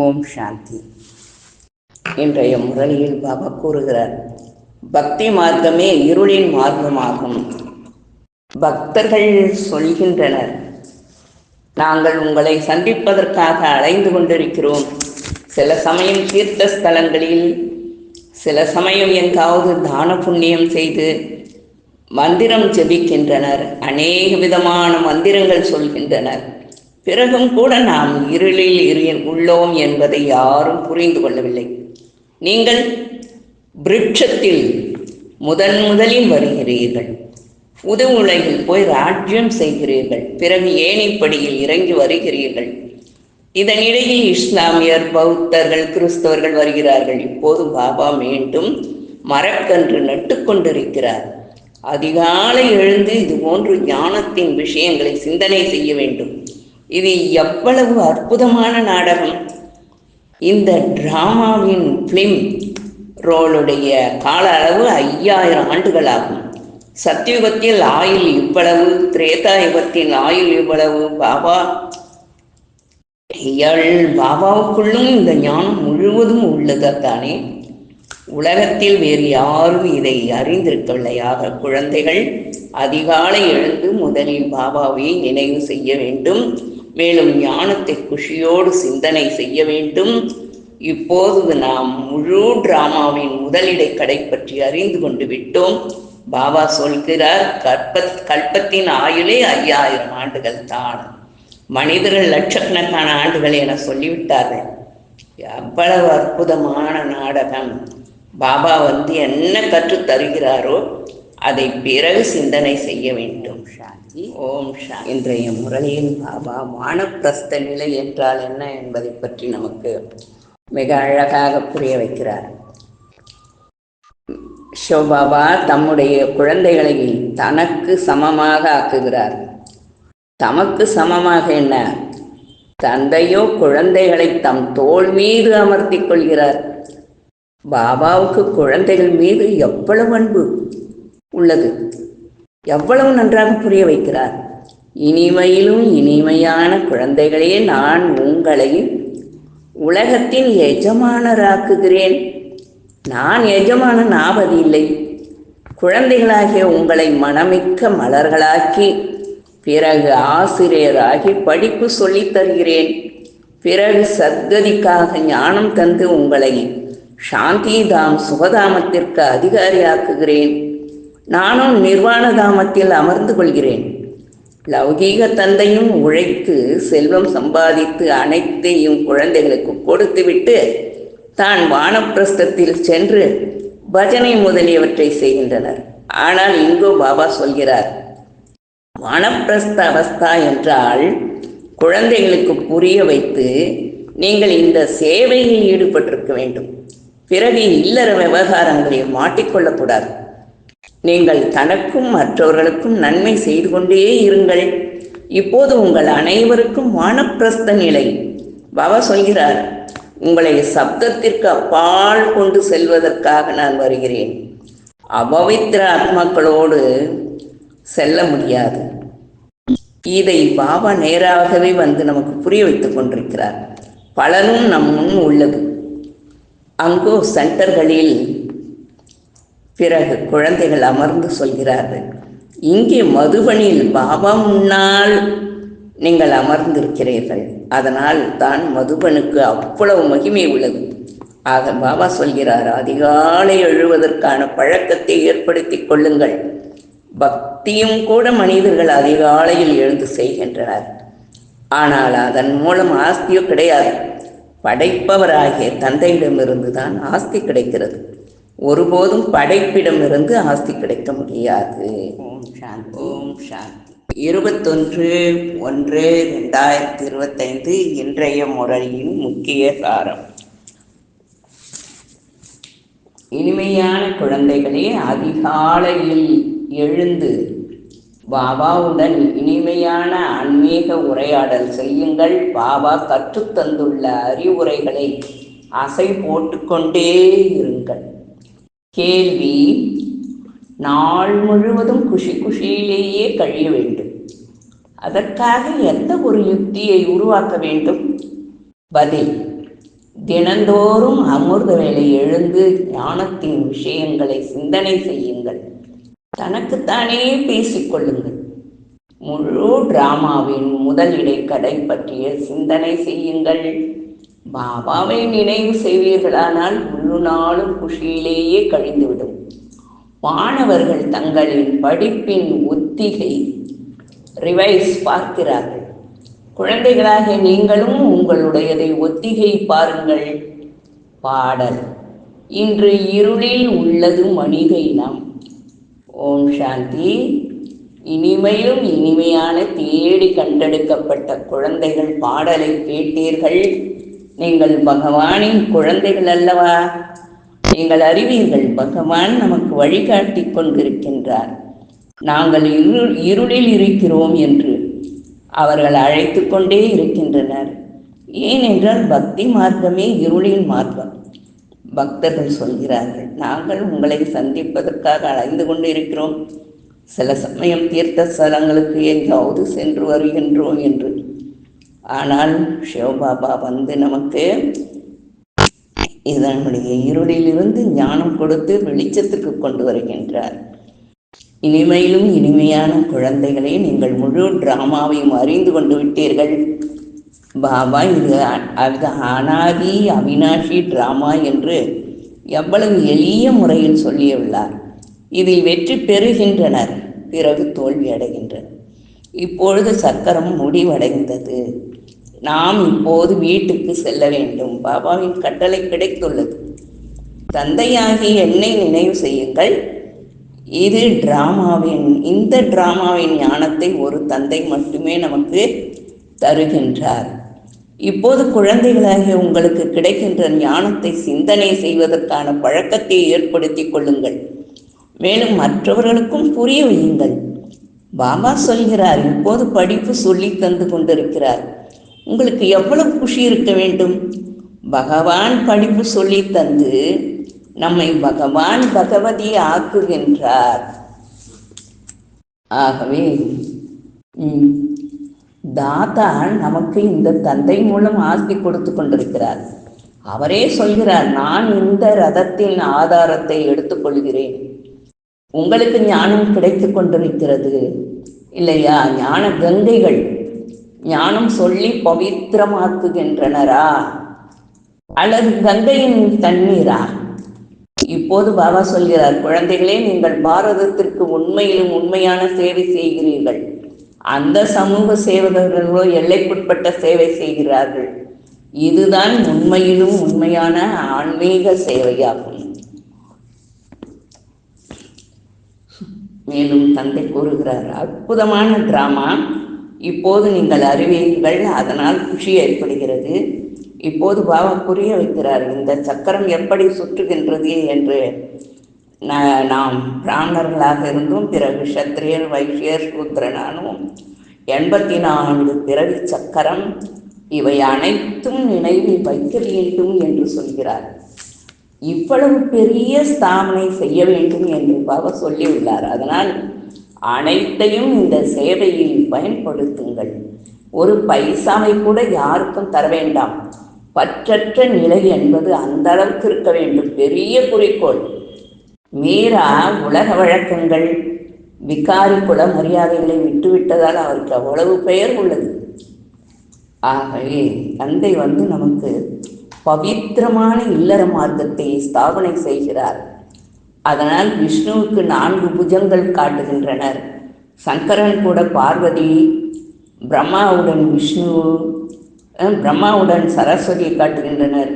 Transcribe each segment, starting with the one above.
ஓம் சாந்தி. இன்றைய முரளியில் பாபா கூறுகிறார் பக்தி மார்க்கமே இருளின் மார்க்கமாகும். பக்தர்கள் சொல்கின்றனர் நாங்கள் உங்களை சந்திப்பதற்காக அலைந்து கொண்டிருக்கிறோம். சில சமயம் தீர்த்த ஸ்தலங்களில் சில சமயம் எங்காவது தான புண்ணியம் செய்து மந்திரம் ஜெபிக்கின்றனர். அநேக விதமான மந்திரங்கள் சொல்கின்றனர். பிறகும் கூட நாம் இருளில் இரு உள்ளோம் என்பதை யாரும் புரிந்து கொள்ளவில்லை. நீங்கள் விருட்சத்தில் முதன் முதலில் வருகிறீர்கள். புது உலகில் போய் ராஜ்யம் செய்கிறீர்கள். பிறகு ஏனைப்படியில் இறங்கி வருகிறீர்கள். இதனிடையில் இஸ்லாமியர் பௌத்தர்கள் கிறிஸ்தவர்கள் வருகிறார்கள். இப்போது பாபா மீண்டும் மரக்கன்று நட்டு கொண்டிருக்கிறார். அதிகாலை எழுந்து இது போன்று ஞானத்தின் விஷயங்களை சிந்தனை செய்ய வேண்டும். இது எவ்வளவு அற்புதமான நாடகம். இந்த டிராமாவின் ஃபிலிம் ரோலுடைய கால அளவு ஐயாயிரம் ஆண்டுகள் ஆகும் சத்தியுகத்தில் ஆயுள் இவ்வளவு திரேதா யுகத்தில் ஆயுள் இவ்வளவு பாபா. எள் பாபாவுக்குள்ளும் இந்த ஞானம் முழுவதும் உள்ளதானே உலகத்தில் வேறு யாரும் இதை அறிந்திருக்கவில்லையாக. குழந்தைகள் அதிகாலை எழுந்து முதலில் பாபாவை நினைவு செய்ய வேண்டும். மேலும் ஞானத்தை குஷியோடு சிந்தனை செய்ய வேண்டும். இப்போது நாம் முழு டிராமாவின் முதலிடை கடை பற்றி அறிந்து கொண்டு விட்டோம். பாபா சொல்கிறார் கற்ப கல்பத்தின் ஆயுளே ஐயாயிரம் ஆண்டுகள் தான் மனிதர்கள் லட்சக்கணக்கான ஆண்டுகள் என சொல்லிவிட்டார்கள். எவ்வளவு அற்புதமான நாடகம். பாபா வந்து என்ன கற்று தருகிறாரோ அதை பிறகு சிந்தனை செய்ய வேண்டும். சாந்தி ஓம் ஷா இன்றைய முரளியில் பாபா வானப்பிரஸ்த நிலை என்றால் என்ன என்பதை பற்றி நமக்கு மிக அழகாக புரிய வைக்கிறார். ஷோபாபா தம்முடைய குழந்தைகளை தனக்கு சமமாக ஆக்குகிறார். தமக்கு சமமாக என்ன? தந்தையோ குழந்தைகளை தம் தோல் மீது அமர்த்தி கொள்கிறார். பாபாவுக்கு குழந்தைகள் மீது எவ்வளவு அன்பு! உள்ளது. எவ்வளவு நன்றாக புரிய வைக்கிறார்? இனிமையிலும் இனிமையான குழந்தைகளே நான் உங்களை உலகத்தின் எஜமானராக்குகிறேன். நான் எஜமானன் இல்லை குழந்தைகளாகிய உங்களை மனமிக்க மலர்களாக்கி பிறகு ஆசிரியராகி படிப்பு சொல்லித் தருகிறேன். பிறகு சத்கதிக்காக ஞானம் தந்து உங்களை சாந்தி தாம் சுகதாமத்திற்கு அதிகாரியாக்குகிறேன். நானும் நிர்வாண தாமத்தில் அமர்ந்து கொள்கிறேன். லௌகீக தந்தையும் உழைத்து செல்வம் சம்பாதித்து அனைத்தையும் குழந்தைகளுக்கு கொடுத்துவிட்டு தான் வானப்பிரஸ்தத்தில் சென்று பஜனை முதலியவற்றை செய்கின்றனர். ஆனால் இங்கோ பாபா சொல்கிறார் வானப்பிரஸ்த அவஸ்தா என்றால் குழந்தைகளுக்கு புரிய வைத்து நீங்கள் இந்த சேவையில் ஈடுபட்டிருக்க வேண்டும். பிறகு இல்லற விவகாரங்களில் மாட்டிக்கொள்ளக்கூடாது நீங்கள் தனக்கும் மற்றவர்களுக்கும் நன்மை செய்து கொண்டே இருங்கள். இப்போது உங்கள் அனைவருக்கும் வானப்பிரஸ்த நிலை. பவ சொல்கிறார் உங்களை சப்தத்திற்கு அப்பால் கொண்டு செல்வதற்காக நான் வருகிறேன். அபவித்திர ஆத்மாக்களோடு செல்ல முடியாது. இதை பாபா நேராகவே வந்து நமக்கு புரிய வைத்துக் கொண்டிருக்கிறார். பலனும் நம் முன் உள்ளது. அங்கோ சென்டர்களில் பிறகு குழந்தைகள் அமர்ந்து சொல்கிறார்கள் இங்கே மதுபனியில் பாபா முன்னால் நீங்கள் அமர்ந்திருக்கிறீர்கள். அதனால் தான் மதுபனுக்கு அவ்வளவு மகிமை உள்ளது. ஆக பாபா சொல்கிறார் அதிகாலை எழுவதற்கான பழக்கத்தை ஏற்படுத்தி கொள்ளுங்கள். பக்தியும் கூட மனிதர்கள் அதிகாலையில் எழுந்து செய்கின்றனர். ஆனால் அதன் மூலம் ஆஸ்தியோ கிடையாது. படைப்பவராகிய தந்தையிடமிருந்து தான் ஆஸ்தி கிடைக்கிறது. ஒருபோதும் படைப்பிடமிருந்து ஆஸ்தி கிடைக்க முடியாது. ஓம் சாந்தி. ஓம் சாந்தி. இருபத்தொன்று ஒன்று ரெண்டாயிரத்தி இருபத்தைந்து இன்றைய முறையின் முக்கிய சாரம். இனிமையான குழந்தைகளே அதிகாலையில் எழுந்து பாபாவுடன் இனிமையான ஆன்மீக உரையாடல் செய்யுங்கள். பாபா கற்றுத்தந்துள்ள அறிவுரைகளை அசை போட்டுக்கொண்டே இருங்கள். கேள்வி நாள் முழுவதும் குஷி குஷியிலேயே கழிய வேண்டும். அதற்காக எந்த ஒரு யுக்தியை உருவாக்க வேண்டும்? பதில் தினந்தோறும் அமிர்த வேலை எழுந்து ஞானத்தின் விஷயங்களை சிந்தனை செய்யுங்கள். தனக்குத்தானே பேசிக்கொள்ளுங்கள் முழு டிராமாவின் முதல் இடைக்கடை பற்றிய சிந்தனை செய்யுங்கள். பாபாவை நினைவு செய்வீர்களானால் முழு நாளும் குஷியிலேயே கழிந்துவிடும். மாணவர்கள் தங்களின் படிப்பின் ஒத்திகை ரிவைஸ் பார்க்கிறார்கள். குழந்தைகளாகிய நீங்களும் உங்களுடையதை ஒத்திகை பாருங்கள் பாடல். இன்று இருளில் உள்ளது மனித இனம் ஓம் சாந்தி. இனிமையும் இனிமையான தேடி கண்டெடுக்கப்பட்ட குழந்தைகள் பாடலை கேட்டீர்கள். நீங்கள் பகவானின் குழந்தைகள் அல்லவா? நீங்கள் அறிவீர்கள் பகவான் நமக்கு வழிகாட்டி கொண்டிருக்கின்றார். நாங்கள் இருள் இருளில் இருக்கிறோம் என்று அவர்கள் அழைத்து கொண்டே இருக்கின்றனர். ஏனென்றால் பக்தி மார்க்கமே இருளின் மார்க்கம். பக்தர்கள் சொல்கிறார்கள் நாங்கள் உங்களை சந்திப்பதற்காக அலைந்து கொண்டு இருக்கிறோம் சில சமயம் தீர்த்த ஸ்தலங்களுக்கு எங்காவது சென்று வருகின்றோம் என்று. ஆனால் சிவபாபா வந்து நமக்கு இதனுடைய இருளிலிருந்து ஞானம் கொடுத்து வெளிச்சத்துக்கு கொண்டு வருகின்றார். இனிமையிலும் இனிமையான குழந்தைகளே நீங்கள் முழு டிராமாவையும் அறிந்து கொண்டு விட்டீர்கள். பாபா இது அது அனாதி அவினாஷி டிராமா என்று எவ்வளவு எளிய முறையில் சொல்லியுள்ளார். இதில் வெற்றி பெறுகின்றனர். பிறகு தோல்வி அடைகின்றனர். இப்பொழுது சக்கரம் முடிவடைந்தது. நாம் இப்போது வீட்டுக்கு செல்ல வேண்டும். பாபாவின் கட்டளை கிடைத்துள்ளது. தந்தையாகி என்னை நினைவு செய்யுங்கள். இது டிராமாவின் இந்த டிராமாவின் ஞானத்தை ஒரு தந்தை மட்டுமே நமக்கு தருகின்றார். இப்போது குழந்தைகளாகிய உங்களுக்கு கிடைக்கின்ற ஞானத்தை சிந்தனை செய்வதற்கான பழக்கத்தை ஏற்படுத்திக் கொள்ளுங்கள். மேலும் மற்றவர்களுக்கும் புரிய வையுங்கள். பாபா சொல்கிறார் இப்போது படிப்பு சொல்லி தந்து கொண்டிருக்கிறார். உங்களுக்கு எவ்வளவு குஷி இருக்க வேண்டும்? பகவான் படிப்பு சொல்லி தந்து நம்மை பகவான் பகவதி ஆக்குகின்றார். ஆகவே ம், தாத்தா நமக்கு இந்த தந்தை மூலம் ஆஸ்தி கொடுத்து கொண்டிருக்கிறார். அவரே சொல்கிறார் நான் இந்த ரதத்தின் ஆதாரத்தை எடுத்துக்கொள்கிறேன் உங்களுக்கு ஞானம் கிடைத்து கொண்டிருக்கிறது. இல்லையா? ஞான கங்கைகள் ஞானம் சொல்லி பவித்திரமாக்குகின்றனரா? அல்லது கங்கையின் தண்ணீரா? இப்போது பாபா சொல்கிறார் குழந்தைகளே நீங்கள் பாரதத்திற்கு உண்மையிலும் உண்மையான சேவை செய்கிறீர்கள். அந்த சமூக சேவகர்களோ எல்லைக்குட்பட்ட சேவை செய்கிறார்கள். இதுதான் உண்மையிலும் உண்மையான ஆன்மீக சேவையாகும். மேலும் தந்தை கூறுகிறார் அற்புதமான டிராமா. இப்போது நீங்கள் அறிவீர்கள் அதனால் குஷி ஏற்படுகிறது. இப்போது பாபா புரிய வைக்கிறார் இந்த சக்கரம் எப்படி சுற்றுகின்றது என்று நாம் பிராமணர்களாக இருந்தும் பிறகு சத்திரியர் வைஷ்யர் சூத்திரனானும் எண்பத்தி நான்கு பிறவி சக்கரம் இவை அனைத்தும் நினைவில் வைக்க வேண்டும் என்று சொல்கிறார். இவ்வளவு பெரிய ஸ்தாபனை செய்ய வேண்டும் என்று பாபா சொல்லியுள்ளார். அதனால் அனைத்தையும் இந்த சேவையில் பயன்படுத்துங்கள். ஒரு பைசாவை கூட யாருக்கும் தர வேண்டாம். பற்றற்ற நிலை என்பது அந்த அளவுக்கு இருக்க வேண்டும். பெரிய குறிக்கோள். மீரா உலக வழக்கங்கள். விகாரி குல மரியாதைகளை விட்டுவிட்டதால் அவருக்கு அவ்வளவு பெயர் உள்ளது. ஆகவே தந்தை வந்து நமக்கு பவித்திரமான இல்லற மார்க்கத்தை ஸ்தாபனை செய்கிறார். அதனால் விஷ்ணுவுக்கு நான்கு புஜங்கள் காட்டுகின்றனர். சங்கரன் கூட பார்வதி பிரம்மாவுடன் விஷ்ணு பிரம்மாவுடன் சரஸ்வதி காட்டுகின்றனர்.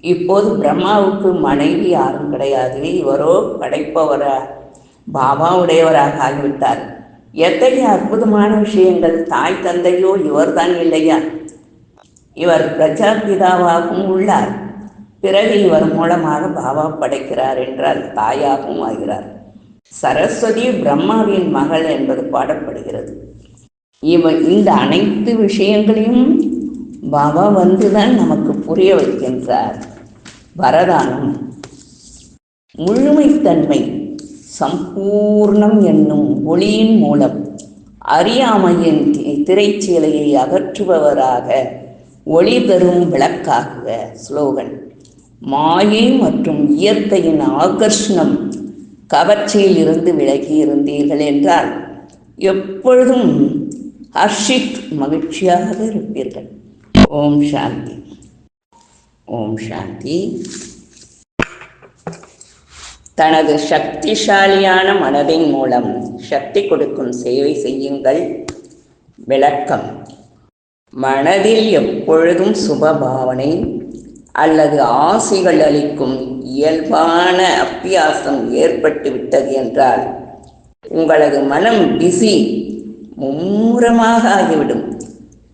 இப்போது பிரம்மாவுக்கு மனைவி யாரும் கிடையாது. இவரோ படைப்பவரா பாபாவுடையவராக ஆகிவிட்டார். எத்தகைய அற்புதமான விஷயங்கள் தாய் தந்தையோ இவர்தான் இல்லையா? இவர் பிரஜாபிதாவாகவும் உள்ளார். பிறகு இவர் மூலமாக பாபா படைக்கிறார் என்றால் தாயாகவும் ஆகிறார். சரஸ்வதி பிரம்மாவின் மகள் என்பது பாடப்படுகிறது. இவ இந்த அனைத்து விஷயங்களையும் பாபா வந்துதான் நமக்கு புரிய வைக்கின்றார். வரதானம் முழுமைத்தன்மை சம்பூர்ணம் என்னும் ஒளியின் மூலம் அறியாமையின் திரைச்சீலையை அகற்றுபவராக ஒளி தரும் விளக்காகுக ஸ்லோகன். மாயை மற்றும் இயற்கையின் ஆகர்ஷணம் கவர்ச்சியில் இருந்து விலகி இருந்தீர்கள் என்றால் எப்பொழுதும் ஹர்ஷித் மகிழ்ச்சியாக இருப்பீர்கள். ஓம் சாந்தி. ஓம் சாந்தி. தனது சக்திசாலியான மனதின் மூலம் சக்தி கொடுக்கும் சேவை செய்யுங்கள். விளக்கம். மனதில் எப்பொழுதும் சுபபாவனை அல்லது ஆசைகள் அளிக்கும் இயல்பான அப்பியாசம் ஏற்பட்டு விட்டது என்றால் உங்களது மனம் பிஸி மும்முரமாக ஆகிவிடும்.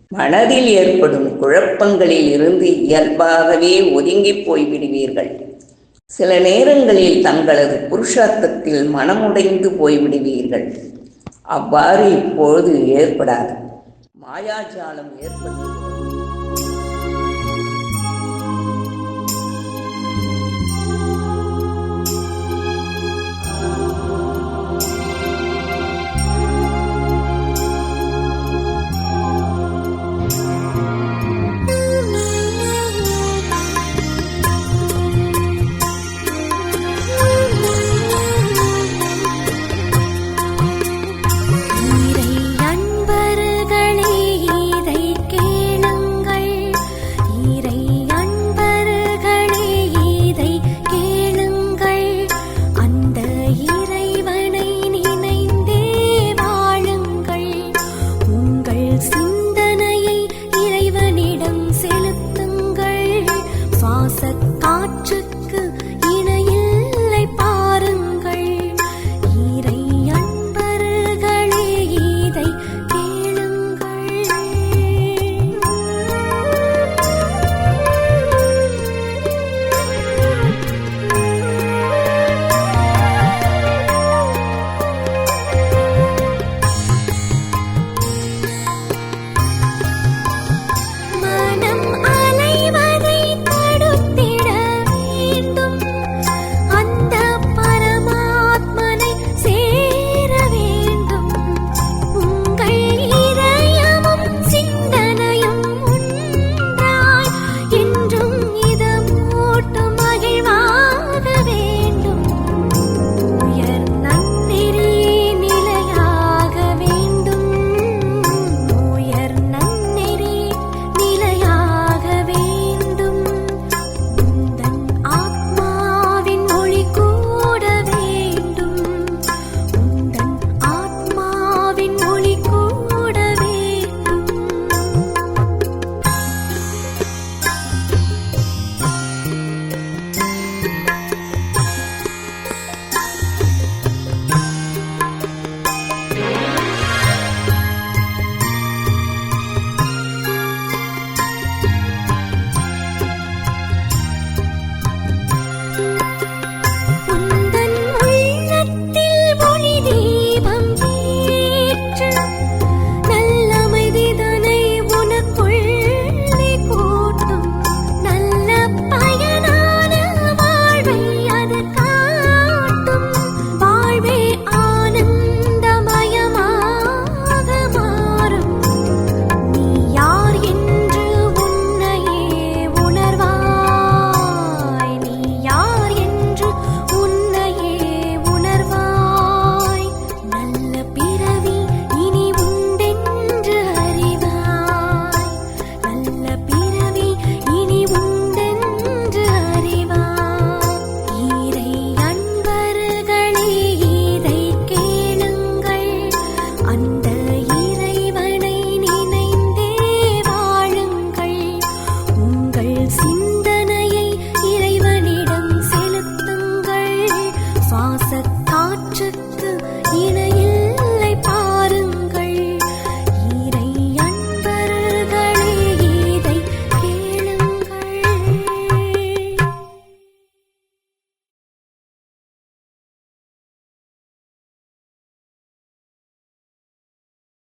மனதில் ஏற்படும் குழப்பங்களில் இருந்து இயல்பாகவே ஒதுங்கி போய்விடுவீர்கள். சில நேரங்களில் தங்களது புருஷார்த்தத்தில் மனமுடைந்து போய்விடுவீர்கள். அவ்வாறு இப்பொழுது ஏற்படாது. மாயாஜாலம் ஏற்படும்